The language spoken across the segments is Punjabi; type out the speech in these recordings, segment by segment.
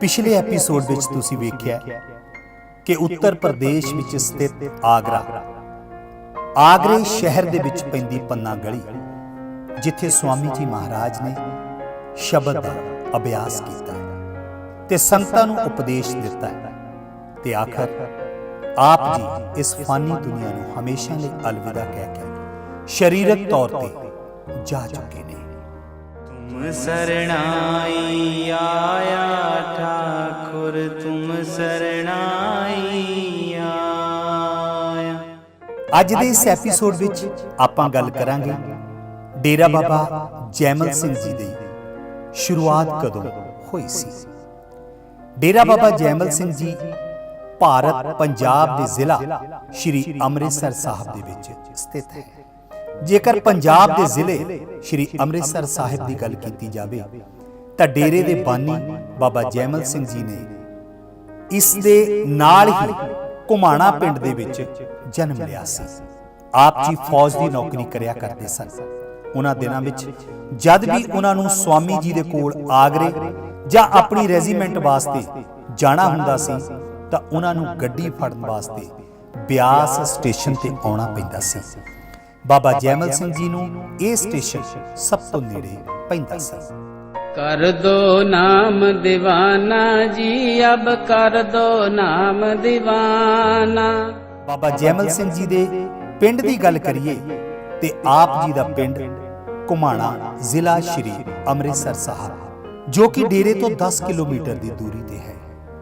ਪਿਛਲੇ ਐਪੀਸੋਡ ਵਿੱਚ ਤੁਸੀਂ ਵੇਖਿਆ ਕਿ ਉੱਤਰ ਪ੍ਰਦੇਸ਼ ਵਿੱਚ ਸਥਿਤ ਆਗਰਾ, ਆਗਰੇ ਸ਼ਹਿਰ ਦੇ ਵਿੱਚ ਪੈਂਦੀ ਪੰਨਾ ਗਲੀ, ਜਿੱਥੇ ਸਵਾਮੀ ਜੀ ਮਹਾਰਾਜ ਨੇ ਸ਼ਬਦ ਦਾ ਅਭਿਆਸ ਕੀਤਾ ਤੇ ਸੰਤਾਂ ਨੂੰ ਉਪਦੇਸ਼ ਦਿੱਤਾ ਤੇ ਆਖਰ, ਆਪ ਜੀ ਇਸ ਫਾਨੀ ਦੁਨੀਆ ਨੂੰ ਹਮੇਸ਼ਾ ਲਈ ਅਲਵਿਦਾ ਕਹਿ ਕੇ ਸਰੀਰਕ ਤੌਰ ਤੇ ਜਾ ਚੁੱਕੇ ਨੇ। ਤੁਮ ਸਰਣਾਈ ਆਏ ਅੱਜ ਦੇ ਇਸ ਐਪੀਸੋਡ ਵਿੱਚ ਆਪਾਂ ਗੱਲ ਕਰਾਂਗੇ ਡੇਰਾ ਬਾਬਾ ਜੈਮਲ ਸਿੰਘ ਜੀ ਦੀ ਸ਼ੁਰੂਆਤ ਕਦੋਂ ਹੋਈ ਸੀ? ਡੇਰਾ ਬਾਬਾ ਜੈਮਲ ਸਿੰਘ ਜੀ ਭਾਰਤ, ਪੰਜਾਬ ਦੇ ਜ਼ਿਲ੍ਹਾ ਸ਼੍ਰੀ ਅੰਮ੍ਰਿਤਸਰ ਸਾਹਿਬ ਦੇ ਵਿੱਚ ਸਥਿਤ ਹੈ। ਜੇਕਰ ਪੰਜਾਬ ਦੇ ਜ਼ਿਲ੍ਹੇ ਸ਼੍ਰੀ ਅੰਮ੍ਰਿਤਸਰ ਸਾਹਿਬ ਦੀ ਗੱਲ ਕੀਤੀ ਜਾਵੇ, ਤਾਂ ਡੇਰੇ ਦੇ ਬਾਨੀ ਬਾਬਾ ਜੈਮਲ ਸਿੰਘ ਜੀ ਨੇ ਇਸ ਦੇ ਨਾਲ ਹੀ ਘੁਮਾਣਾ ਪਿੰਡ ਦੇ ਵਿੱਚ ਜਨਮ ਲਿਆ ਸੀ। ਆਪ ਜੀ ਫੌਜ ਦੀ ਨੌਕਰੀ ਕਰਿਆ ਕਰਦੇ ਸਨ। ਉਹਨਾਂ ਦਿਨਾਂ ਵਿੱਚ ਜਦ ਵੀ ਉਹਨਾਂ ਨੂੰ ਸਵਾਮੀ ਜੀ ਦੇ ਕੋਲ ਆਗਰੇ ਜਾਂ ਆਪਣੀ ਰੈਜੀਮੈਂਟ ਵਾਸਤੇ ਜਾਣਾ ਹੁੰਦਾ ਸੀ ਤਾਂ ਉਹਨਾਂ ਨੂੰ ਗੱਡੀ ਫੜਨ ਵਾਸਤੇ ਬਿਆਸ ਸਟੇਸ਼ਨ ਤੇ ਆਉਣਾ ਪੈਂਦਾ ਸੀ। ਬਾਬਾ ਜੈਮਲ ਸਿੰਘ ਜੀ ਨੂੰ ਇਹ ਸਟੇਸ਼ਨ ਸਭ ਤੋਂ ਨੇੜੇ ਪੈਂਦਾ ਸੀ। कर दो नाम दीवाना जी अब कर दो नाम दीवाना ਬਾਬਾ ਜੈਮਲ ਸਿੰਘ ਜੀ ਦੇ ਪਿੰਡ ਦੀ ਗੱਲ ਕਰੀਏ ਤੇ ਆਪ ਜੀ ਦਾ ਪਿੰਡ ਕੁਮਾਣਾ ਜ਼ਿਲ੍ਹਾ ਸ਼੍ਰੀ ਅੰਮ੍ਰਿਤਸਰ ਸਾਹਿਬ ਜੋ ਕਿ ਡੇਰੇ ਤੋਂ 10 ਕਿਲੋਮੀਟਰ ਦੀ ਦੂਰੀ ਤੇ ਹੈ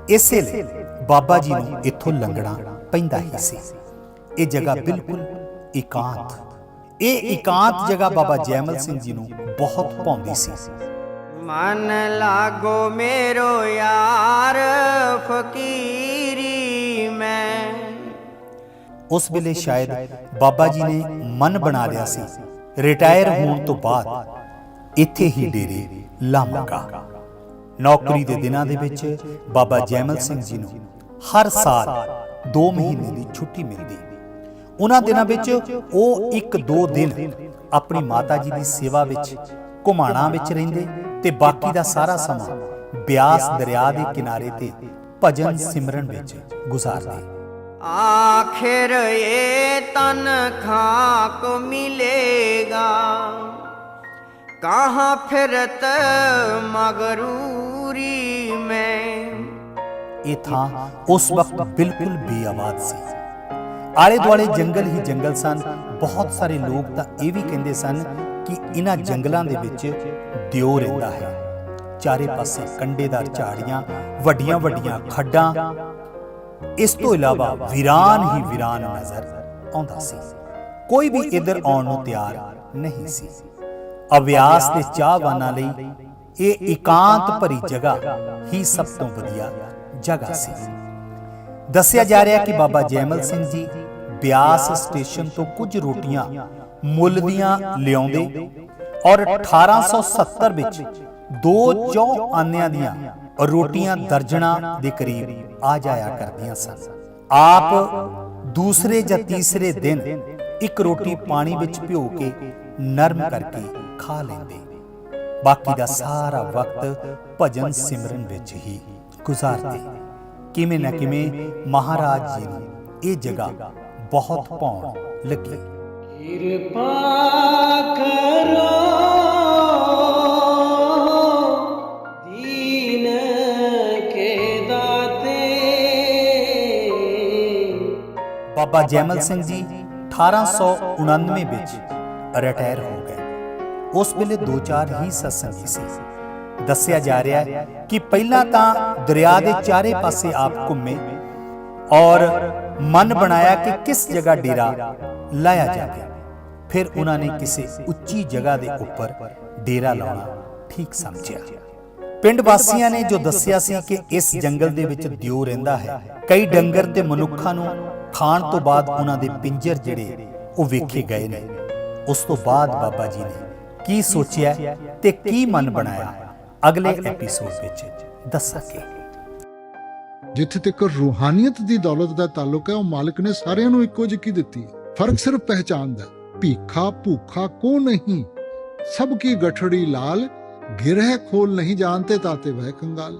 ਇਸੇ ਲਈ ਬਾਬਾ ਜੀ ਨੂੰ ਇੱਥੋਂ ਲੰਘਣਾ ਪੈਂਦਾ ਹੀ ਸੀ ਇਹ ਜਗ੍ਹਾ ਬਿਲਕੁਲ ਇਕਾਂਤ ਇਹ ਇਕਾਂਤ ਜਗ੍ਹਾ ਬਾਬਾ ਜੈਮਲ ਸਿੰਘ ਜੀ ਨੂੰ ਬਹੁਤ ਭਾਉਂਦੀ ਸੀ ਮਨ ਲਾਗੋ ਮੇਰੋ ਯਾਰ ਫਕੀਰੀ ਮੈਂ। ਉਸ ਵੇਲੇ ਸ਼ਾਇਦ ਬਾਬਾ ਜੀ ਨੇ ਮਨ ਬਣਾ ਲਿਆ ਸੀ। ਰਿਟਾਇਰ ਹੋਣ ਤੋਂ ਬਾਅਦ ਇੱਥੇ ਹੀ ਡੇਰੇ ਲਾਮਾਂਗਾ ਨੌਕਰੀ ਦੇ ਦਿਨਾਂ ਦੇ ਵਿੱਚ ਬਾਬਾ ਜੈਮਲ ਸਿੰਘ ਜੀ ਨੂੰ ਹਰ ਸਾਲ 2 ਮਹੀਨੇ ਦੀ ਛੁੱਟੀ ਮਿਲਦੀ। ਉਹਨਾਂ ਦਿਨਾਂ ਵਿੱਚ ਉਹ 1-2 ਦਿਨ ਆਪਣੀ ਮਾਤਾ ਜੀ ਦੀ ਸੇਵਾ ਵਿੱਚ ਘੁਮਾਣਾ ਵਿੱਚ ਰਹਿੰਦੇ। ਤੇ ਬਾਕੀ ਦਾ ਸਾਰਾ ਸਮਾਂ ਬਿਆਸ ਦਰਿਆ ਦੇ ਕਿਨਾਰੇ ਤੇ ਭਜਨ ਸਿਮਰਨ ਵਿੱਚ ਗੁਜ਼ਾਰਦੇ। ਆਖਿਰ ਇਹ ਤਨ ਖਾਕ ਮਿਲੇਗਾ ਕਹਾ ਫਿਰਤ ਮਗਰੂਰੀ ਮੈਂ? ਇਹ ਥਾਂ ਉਸ ਵਕਤ ਬਿਲਕੁਲ ਬੇਆਵਾਜ਼ ਸੀ। ਆਲੇ ਦੁਆਲੇ ਜੰਗਲ ਹੀ ਜੰਗਲ ਸਨ। ਬਹੁਤ ਸਾਰੇ ਲੋਕ ਤਾਂ ਇਹ ਵੀ ਕਹਿੰਦੇ ਸਨ ਕਿ ਇਹਨਾਂ ਜੰਗਲਾਂ ਦੇ ਵਿੱਚ ਦਿਓ ਰਹਿੰਦਾ ਹੈ। ਚਾਰੇ ਪਾਸੇ ਕੰਡੇਦਾਰ ਝਾੜੀਆਂ, ਵੱਡੀਆਂ ਵੱਡੀਆਂ ਖੱਡਾਂ। ਇਸ ਤੋਂ ਇਲਾਵਾ ਵੀਰਾਨ ਹੀ ਵੀਰਾਨ ਨਜ਼ਰ ਆਉਂਦਾ ਸੀ। ਕੋਈ ਵੀ ਇੱਧਰ ਆਉਣ ਨੂੰ ਤਿਆਰ ਨਹੀਂ ਸੀ। ਅਭਿਆਸ ਤੇ ਚਾਹਵਾਨਾਂ ਲਈ ਇਹ ਇਕਾਂਤ ਭਰੀ ਜਗ੍ਹਾ ਹੀ ਸਭ ਤੋਂ ਵਧੀਆ ਜਗ੍ਹਾ ਸੀ। ਦੱਸਿਆ ਜਾ ਰਿਹਾ ਕਿ ਬਾਬਾ ਜੈਮਲ ਸਿੰਘ ਜੀ ਬਿਆਸ ਸਟੇਸ਼ਨ ਤੋਂ ਕੁਝ ਰੋਟੀਆਂ ਮੁੱਲ ਦੀਆਂ ਲਿਆਉਂਦੇ ਔਰ 1870 ਵਿੱਚ ਦੋ ਚੌ ਆਨਿਆਂ ਦੀਆਂ ਰੋਟੀਆਂ ਦਰਜਣਾ ਦੇ ਕਰੀਬ ਆ ਜਾਇਆ ਕਰਦੀਆਂ ਸਨ। ਆਪ ਦੂਸਰੇ ਜਾਂ ਤੀਸਰੇ ਦਿਨ ਇੱਕ ਰੋਟੀ ਪਾਣੀ ਵਿੱਚ ਭਿਓ ਕੇ ਨਰਮ ਕਰਕੇ ਖਾ ਲੈਂਦੇ। ਬਾਕੀ ਦਾ ਸਾਰਾ ਵਕਤ ਭਜਨ ਸਿਮਰਨ ਵਿੱਚ ਹੀ ਗੁਜ਼ਾਰਦੇ। ਕਿਵੇਂ ਨਾ ਕਿਵੇਂ ਮਹਾਰਾਜ ਜੀ ਨੂੰ ਇਹ ਜਗ੍ਹਾ ਬਹੁਤ ਭਾਉਣ ਲੱਗੀ। ਕਿਰਪਾ ਕਰੋ ਬਾਬਾ ਜੈਮਲ ਸਿੰਘ ਜੀ 1899 ਵਿੱਚ ਰਿਟਾਇਰ ਹੋ ਗਏ। ਉਸ ਵੇਲੇ ਦੋ ਚਾਰ ਹੀ ਸਤਸੰਗੀ ਸੀ। ਦੱਸਿਆ ਜਾ ਰਿਹਾ ਹੈ ਕਿ ਪਹਿਲਾਂ ਤਾਂ ਦਰਿਆ ਦੇ ਚਾਰੇ ਪਾਸੇ ਆਪ ਘੁੰਮੇ ਔਰ ਮਨ ਬਣਾਇਆ ਕਿ ਕਿਸ ਜਗ੍ਹਾ ਡੇਰਾ ਲਾਇਆ ਜਾਵੇ। ਫਿਰ ਉਹਨਾਂ ਨੇ ਕਿਸੇ ਉੱਚੀ ਜਗ੍ਹਾ ਦੇ ਉੱਪਰ ਡੇਰਾ ਲਾਉਣਾ ਠੀਕ ਸਮਝਿਆ। ਪਿੰਡ ਵਾਸੀਆਂ ਨੇ ਜੋ ਦੱਸਿਆ ਸੀ ਕਿ ਇਸ ਜੰਗਲ ਦੇ ਵਿੱਚ ਦਿਓ ਰਹਿੰਦਾ ਹੈ, ਕਈ ਡੰਗਰ ਤੇ ਮਨੁੱਖਾਂ ਨੂੰ ਖਾਣ ਤੋਂ ਬਾਅਦ ਉਹਨਾਂ ਦੇ ਪਿੰਜਰ ਜਿਹੜੇ ਉਹ ਵੇਖੇ ਗਏ ਨੇ। ਉਸ ਤੋਂ ਬਾਅਦ ਬਾਬਾ ਜੀ ਨੇ ਕੀ ਸੋਚਿਆ ਤੇ ਕੀ ਮਨ ਬਣਾਇਆ? ਅਗਲੇ ਐਪੀਸੋਡ ਵਿੱਚ ਦੱਸਾਂਗੇ ਜਿੱਥੇ ਤੱਕ ਰੂਹਾਨੀਅਤ ਦੀ ਦੌਲਤ ਦਾ ਤਾਲੁਕ ਹੈ ਉਹ ਮਾਲਕ ਨੇ ਸਾਰਿਆਂ ਨੂੰ ਇੱਕੋ ਜਿਹੀ ਦਿੱਤੀ? ਹੈ ਫ਼ਰਕ ਸਿਰਫ ਪਹਿਚਾਨ ਦਾ। ਭੀਖਾ ਭੂਖਾ ਕੋ ਨਹੀਂ? ਸਭ ਕੀ ਗਠੜੀ ਲਾਲ ਗਿਰਹਿ ਖੋਲ ਨਹੀਂ ਜਾਣਤੇ ਤਾਤੇ ਵਹਿ ਕੰਗਾਲ।